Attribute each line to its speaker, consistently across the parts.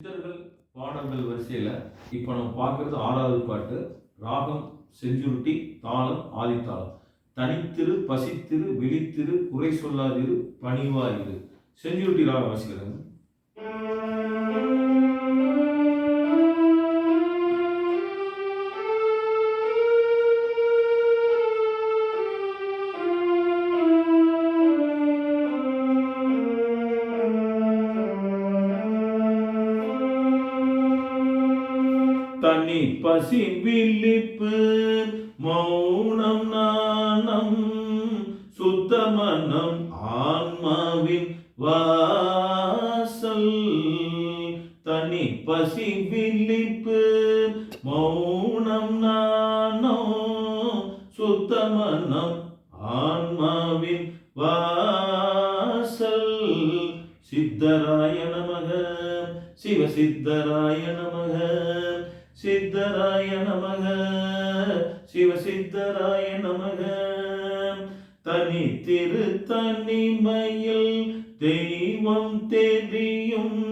Speaker 1: சித்தர்கள் பாடல்கள் வரிசையில் இப்போ நம்ம பார்க்குறது ஆறாவது பாட்டு. ராகம் செஞ்சுருட்டி தாளம் ஆதித்தாளம். தனித்திரு பசித்திரு விழித்திரு குறை சொல்லாதிரு பணிவாயிரு. செஞ்சுருட்டி ராகம் வாசிக்கிறாங்க தனி பசி விழிப்பு மௌனம் நாணம் சுத்த மனம் ஆன்மாவின் வாசல். தனி பசி விழிப்பு மௌனம் நானோ சுத்த மனம் ஆன்மாவின் வாசல். சித்தராய நமக சிவ சித்தராய நமக. சித்தராய நமக. சிவ சித்தராய நமக. தனி திரு தனிமையில் தெய்வம் தெரியும்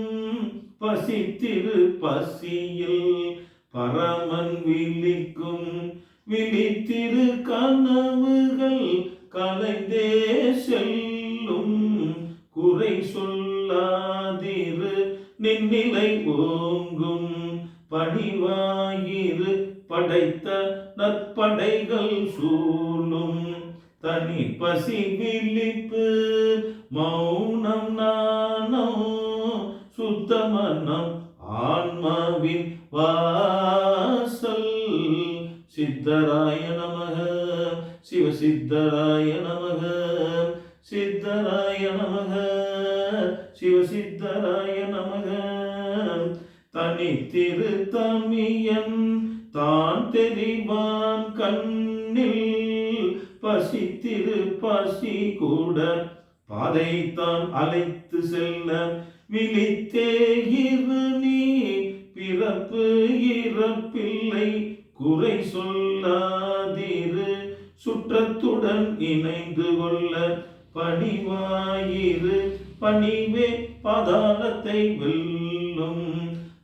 Speaker 1: பசித்திரு பசியில் பரமன் விழிக்கும் விழித்திரு கனவுகள் கலைந்தே செல்லும் குறை சொல்லாதிரு. நின்னிலை ஓங்கும் பணிவாயிரு படைத்த நற்படைகள் சூழும். தனி பசி விழிப்பு மௌனம் நானோ சுத்த மனம் ஆன்மாவின் வாசல். சித்தராய நமக சிவ சித்தராய நமக சித்தராய நமக சிவ சித்தராய நமக. தனி திரு தமியன் தான் தெரிவான் கண்ணில் பசித்திரு பசி கூட பாதைத்தான் அழைத்து செல்ல விழித்தே இரு நீ பிறப்பு இறப்பில்லை. குறை சொல்லாதிரு சுற்றத்துடன் இணைந்து கொள்ள பணிவாயிரு. பணிவே பதானத்தை வெல்லும்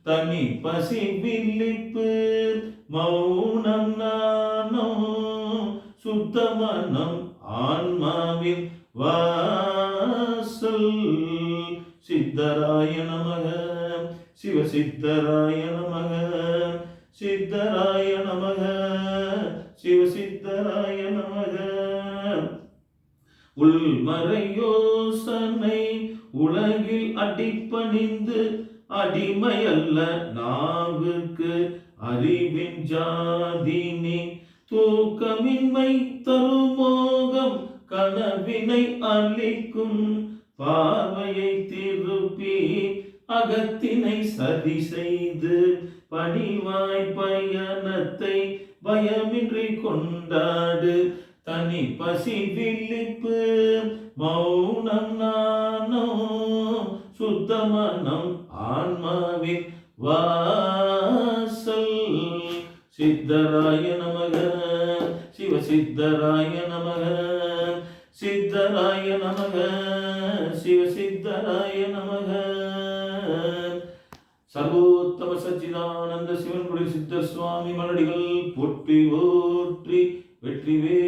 Speaker 1: தனி பசி விழிப்பு மௌனம் நானோ சுத்த மனம் ஆன்மாவின் வாசல். சித்தராய நமக சிவ சித்தராய நமக சித்தராய நமக சிவ சித்தராய நமக. உள்மறையோசனை உலகில் அடிப்பணிந்து அடிமையல்ல நாவுக்கு அறிவின் ஜாதினி. தூக்கமின்மை தருமோகம் கனவினை அளிக்கும் பார்வையை திருப்பி அகத்தினை சதி செய்து பணிவாய் பயணத்தை பயமின்றி கொண்டாடு. தனி பசி விழிப்பு மௌனம் நானோ சுத்தமனம் சித்தராய நமக சிவ சித்தராய நமக சித்தராய நமக சிவ சித்தராய நமக. சர்வோத்தம சச்சிதானந்த சிவன் குடி சித்த சுவாமி மலடிகள் போற்றி ஓற்றி வெற்றிவே